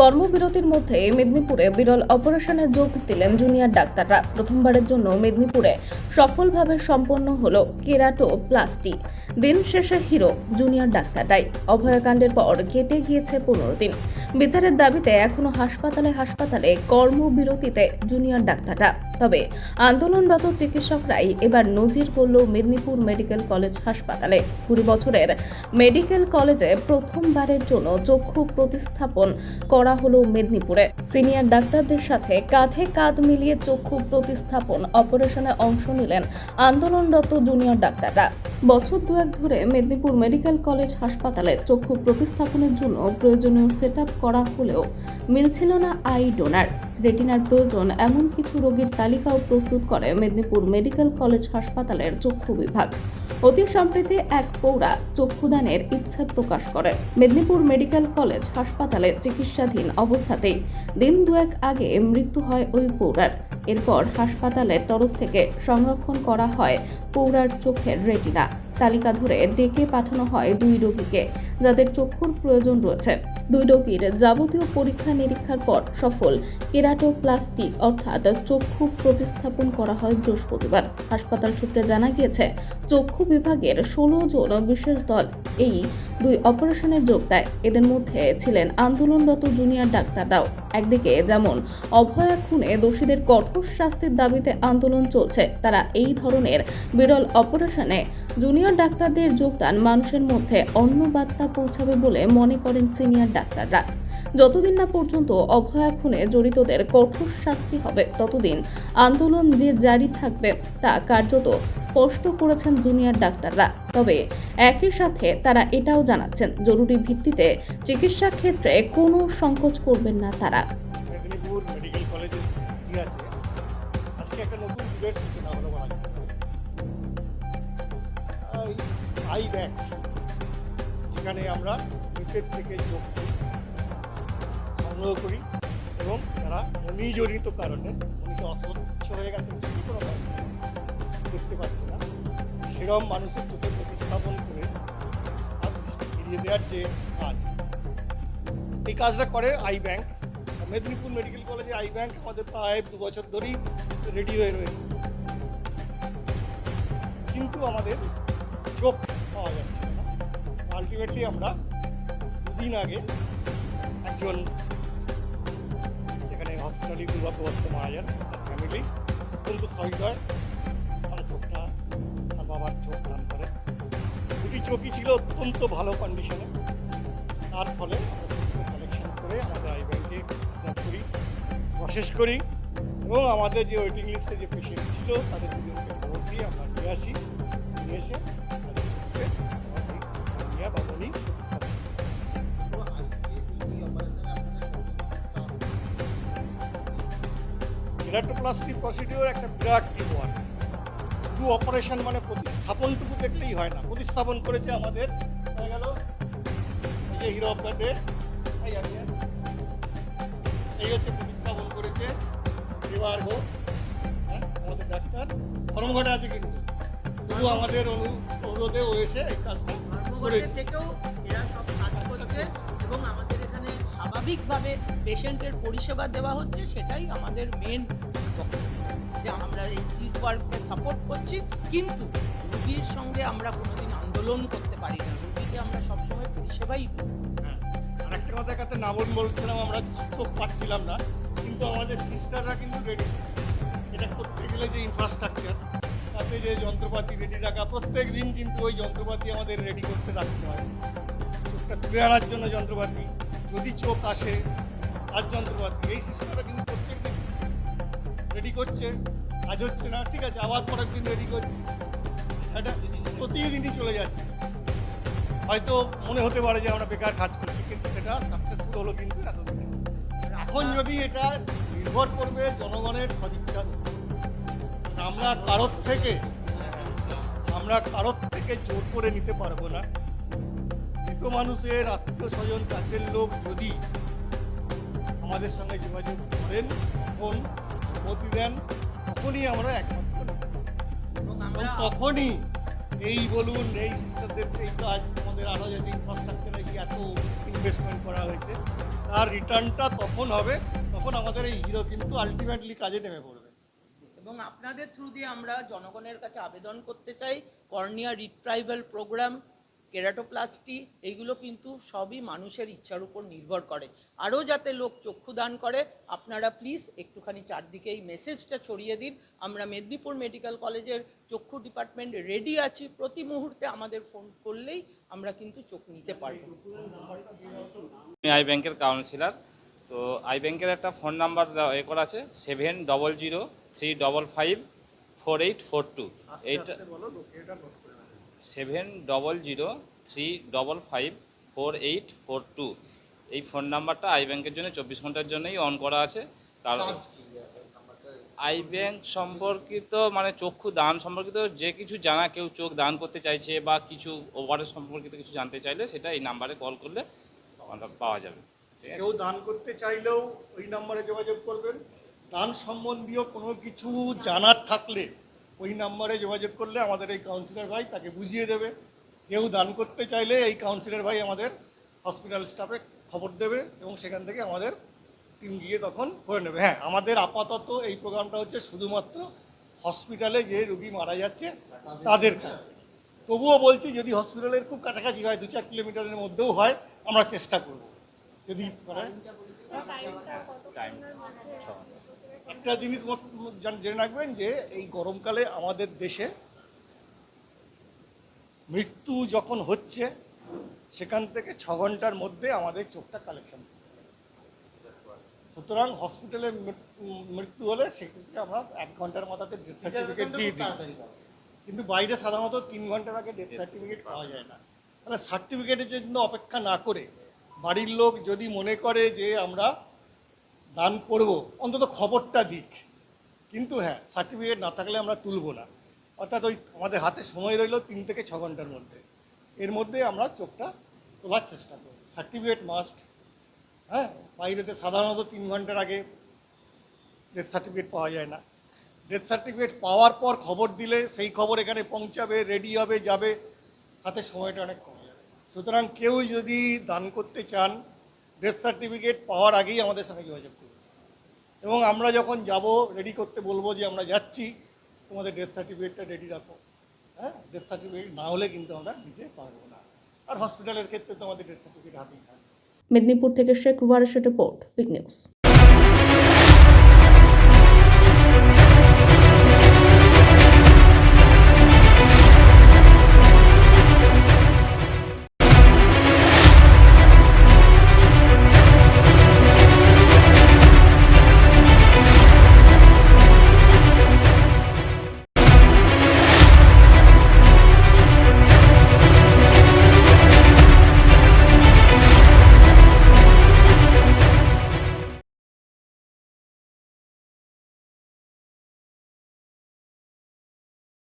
কর্মবিরতির মধ্যে মেদিনীপুরে বিরল অপারেশনে যোগ দিলেন জুনিয়র ডাক্তাররা। প্রথমবারের জন্য মেদিনীপুরে সফলভাবে সম্পন্ন হল কেরাটো প্লাস্টি দিন শেষে হিরো, জুনিয়র ডাক্তারটাই অভয়াকাণ্ডের পর কেটে গিয়েছে পনেরো দিন। বিচারের দাবিতে এখনও হাসপাতালে হাসপাতালে কর্মবিরতিতে জুনিয়র ডাক্তাররা। তবে আন্দোলনরত চিকিৎসকরাই এবার নজির করল মেদিনীপুর মেডিকেল কলেজ হাসপাতালে। কুড়ি বছরের মেডিকেল কলেজে প্রথমবারের জন্য চক্ষু প্রতিস্থাপন করা হলো মেদিনীপুরে। সিনিয়র ডাক্তারদের সাথে কাঁধে কাঁধ মিলিয়ে চক্ষু প্রতিস্থাপন অপারেশনে অংশ নিলেন আন্দোলনরত জুনিয়র ডাক্তাররা। বছর দুয়েক ধরে মেদিনীপুর মেডিকেল কলেজ হাসপাতালে চক্ষু প্রতিস্থাপনের জন্য প্রয়োজনীয় সেট করা হলেও মিলছিল না আই ডোনার। রেটিনার প্রয়োজন, এমন কিছু রোগীর তালিকাও প্রস্তুত করে মেদিনীপুর মেডিকেল কলেজ হাসপাতালের চক্ষু বিভাগ। অতি সম্প্রতি এক পৌরা চক্ষুদানের ইচ্ছা প্রকাশ করে। মেদিনীপুর মেডিকেল কলেজ হাসপাতালে চিকিৎসাধীন অবস্থাতেই দিন দুয়েক আগে মৃত্যু হয় ওই পৌরার। এরপর হাসপাতালের তরফ থেকে সংরক্ষণ করা হয় পৌরার চোখের রেটিনা। তালিকা ধরে ডেকে পাঠানো হয় দুই রোগীকে, যাদের চক্ষুর প্রয়োজন রয়েছে। দুই রোগীর যাবতীয় পরীক্ষা নিরীক্ষার পর সফল কেরাটোপ্লাস্টি অর্থাৎ চক্ষু প্রতিস্থাপন করা হয় বৃহস্পতিবার। হাসপাতাল সূত্রে জানা গিয়েছে, চক্ষু বিভাগের ষোলো জন বিশেষ দল এই দুই অপারেশনে যোগ দেয়। এদের মধ্যে ছিলেন আন্দোলনরত জুনিয়র ডাক্তাররাও। একদিকে যেমন অভয়া খুনে দোষীদের কঠোর শাস্তির দাবিতে আন্দোলন চলছে, তারা এই ধরনের বিরল অপারেশনে জুনিয়র ডাক্তারদের যোগদান মানুষের মধ্যে অন্য বার্তা পৌঁছাবে বলে মনে করেন সিনিয়র ডাক্তাররা। যতদিন না পর্যন্ত অভয়া খুনে জড়িতদের কঠোর শাস্তি হবে, ততদিন আন্দোলন যে জারি থাকবে তা কার্যত স্পষ্ট করেছেন জুনিয়র ডাক্তাররা। তবে একই সাথে তারা এটাও জানাচ্ছেন, জরুরি ভিত্তিতে চিকিৎসা ক্ষেত্রে কোনো সংকোচ করবেন না তারা। মেডিকেল আজকে একটা নতুন আই ব্যাংক যেখানে আমরা মৃতের থেকে চোখ সংগ্রহ করি, এবং যারা মনিজনিত কারণে মনিকে অস্বচ্ছ হয়ে গেছে যে কোনো দেখতে পাচ্ছে না। সেরম মানুষের চোখে প্রতিস্থাপন করে তার দৃষ্টি ফিরিয়ে দেওয়ার যে কাজ। এই কাজটা করে আই ব্যাংক মেদিনীপুর মেডিকেল কলেজে আই ব্যাংক আমাদের প্রায় দু বছর ধরেই রেডি হয়ে রয়েছে। কিন্তু আমাদের চোখ পাওয়া যাচ্ছে না। আলটিমেটলি আমরা দুদিন আগে একজন এখানে হসপিটালি দুর্ভাগ্যবশত মারা যান, তার ফ্যামিলি অত্যন্ত সহৃদয়। তার চোখটা, তার বাবার চোখ দান করে। দুটি চোখই ছিল অত্যন্ত ভালো কন্ডিশনে তার ফলে কালেকশন করে আমাদের আই ব্যাংকে হিসাব করি প্রসেস করি এবং আমাদের যে ওয়েটিং লিস্টে যে পেশেন্ট ছিল, তাদের দুজনকে দিয়ে আমরা নিয়ে আসি। নিয়ে এসে কেরাটোপ্লাস্টি প্রসিডিওর একটা বিরাট টিম ওয়ার্ক শুধু অপারেশন মানে প্রতিস্থাপনটুকু দেখলেই হয় না। প্রতিস্থাপন করেছে আমাদের হয়ে গেল। এই যে হিরো অফ দ্য ডে এই হচ্ছে প্রতিস্থাপন করেছে এবার গো হ্যাঁ আমাদের ডাক্তার। ধর্মঘটে আছে কিন্তু। তবু আমাদের অনুরোধে ও এসে এই কাজটা করেছে। থেকেও এরা সব কাজ করছে এবং আমাদের স্বাভাবিকভাবে পেশেন্টের পরিষেবা দেওয়া হচ্ছে, সেটাই আমাদের মেন যে আমরা এই সিজ ওয়ার্ককে সাপোর্ট করছি, কিন্তু রুগীর সঙ্গে আমরা কোনোদিন আন্দোলন করতে পারি না। রুগীকে আমরা সবসময় পরিষেবাই দিই হ্যাঁ আর একটা কথা কাছে না বল বলছিলাম, আমরা চোখ পাচ্ছিলাম না, কিন্তু আমাদের সিস্টাররা কিন্তু রেডি এটা করতে গেলে যে ইনফ্রাস্ট্রাকচার তাতে যে যন্ত্রপাতি রেডি রাখা প্রত্যেক দিন কিন্তু ওই যন্ত্রপাতি আমাদের রেডি করতে রাখতে হয়। চোখটা তুলে আনার জন্য যন্ত্রপাতি। যদি চোখ আসে, তার যন্ত্রপাতি। এই সিস্টেমটা কিন্তু প্রত্যেক দিন রেডি করছে, কাজ হচ্ছে না, ঠিক আছে, আবার পরের দিন রেডি করছে। এটা প্রতিদিনই চলে যাচ্ছে। হয়তো মনে হতে পারে যে আমরা বেকার কাজ করছি, কিন্তু সেটা সাকসেসফুল হলো কিন্তু এতদিন। এখন যদি এটা নির্ভর করবে জনগণের সদিচ্ছার। আমরা কারোর থেকে, আমরা কারোর থেকে জোর করে নিতে পারব না। মানুষের আত্মীয় স্বজন কাছের লোক যদি আমাদের সঙ্গে যোগাযোগ করেন তখন অনুমতি দেন, তখনই আমরা এবং আমরা তখনই এই বলুন, এই সিস্টারদের, এই কাজ আমাদের আরও যদি ইনফ্রাস্ট্রাকচারে কি এত ইনভেস্টমেন্ট করা হয়েছে, তার রিটার্নটা তখন হবে, তখন আমাদের এই হিরো কিন্তু আলটিমেটলি কাজে নেমে পড়বে। এবং আপনাদের থ্রু দিয়ে আমরা জনগণের কাছে আবেদন করতে চাই, কর্নিয়া রিট্রাইভাল প্রোগ্রাম কেরাটোপ্লাস্টি এইগুলো কিন্তু সবই মানুষের ইচ্ছার উপর নির্ভর করে। আরও যাতে লোক চক্ষুদান করে আপনারা প্লিজ একটুখানি চারদিকে এই মেসেজটা ছড়িয়ে দিন। আমরা মেদিনীপুর মেডিকেল কলেজের চক্ষু ডিপার্টমেন্ট রেডি আছি। প্রতি মুহূর্তে আমাদের ফোন করলেই আমরা কিন্তু চোখ নিতে পারব। আমি আই ব্যাংকের কাউন্সিলার তো আই ব্যাংকের একটা ফোন নাম্বার এ করা আছে seven double zero three double five four eight four two এইটা seven double zero three double five four eight four two. এই ফোন নাম্বারটা আই ব্যাংকের জন্য চব্বিশ ঘণ্টার জন্যই অন করা আছে। কারণ আই ব্যাংক সম্পর্কিত মানে চক্ষু দান সম্পর্কিত যে কিছু জানা কেউ চোখ দান করতে চাইছে বা কিছু ওভারের সম্পর্কিত কিছু জানতে চাইলে সেটা এই নাম্বারে কল করলে পাওয়া যাবে। কেউ দান করতে চাইলেও ওই নাম্বারে যোগাযোগ করবেন। দান সম্বন্ধীয় কোনো কিছু জানার থাকলে ওই নাম্বারে যোগাযোগ করলে আমাদের এই কাউন্সিলর ভাই তাকে বুঝিয়ে দেবে। কেউ দান করতে চাইলে এই কাউন্সিলর ভাই আমাদের হসপিটাল স্টাফে খবর দেবে এবং সেখান থেকে আমাদের টিম গিয়ে তখন করে নেবে। হ্যাঁ আমাদের আপাতত এই প্রোগ্রামটা হচ্ছে শুধুমাত্র হসপিটালে যে রুগী মারা যাচ্ছে তাদের কাছে। তবুও বলছি, যদি হসপিটালের খুব কাছাকাছি হয় দু চার কিলোমিটারের মধ্যেও হয়, আমরা চেষ্টা করব। যদি একটা জিনিস জেনে রাখবেন যে এই গরমকালে আমাদের দেশে মৃত্যু যখন হচ্ছে সেখান থেকে ছ ঘণ্টার মধ্যে আমাদের চোখটা কালেকশন সুতরাং হসপিটালে মৃত্যু হলে সেক্ষেত্রে আমরা এক ঘণ্টার মাথাতে ডেথ সার্টিফিকেট দিয়ে দিই। কিন্তু বাইরে সাধারণত তিন ঘণ্টার আগে ডেথ সার্টিফিকেট পাওয়া যায় না। তাহলে সার্টিফিকেটের জন্য অপেক্ষা না করে বাড়ির লোক যদি মনে করে যে আমরা দান করব, অন্তত খবরটা দিক। কিন্তু হ্যাঁ সার্টিফিকেট না থাকলে আমরা তুলব না। অর্থাৎ ওই আমাদের হাতে সময় রইল তিন থেকে ছ ঘণ্টার মধ্যে। এর মধ্যে আমরা চোখটা তোলার চেষ্টা করব। সার্টিফিকেট মাস্ট হ্যাঁ? বাইরেতে সাধারণত তিন ঘণ্টার আগে ডেথ সার্টিফিকেট পাওয়া যায় না। ডেথ সার্টিফিকেট পাওয়ার পর খবর দিলে সেই খবর এখানে পৌঁছাবে রেডি হবে, যাবে। তাতে সময়টা অনেক কমে। সুতরাং কেউ যদি দান করতে চান ডেথ সার্টিফিকেট পাওয়ার আগেই আমাদের সঙ্গে যোগাযোগ করুন। এবং আমরা যখন যাব রেডি করতে বলব যে আমরা যাচ্ছি, তোমাদের ডেথ সার্টিফিকেটটা রেডি রাখো। হ্যাঁ? ডেথ সার্টিফিকেট না হলে কিন্তু আমরা দিতে পারব না। আর হসপিটালের ক্ষেত্রে তো আমাদের ডেথ সার্টিফিকেট হাতেই থাকবে। মেদিনীপুর থেকে শেখ ওয়ারেশের রিপোর্ট বিগ নিউজ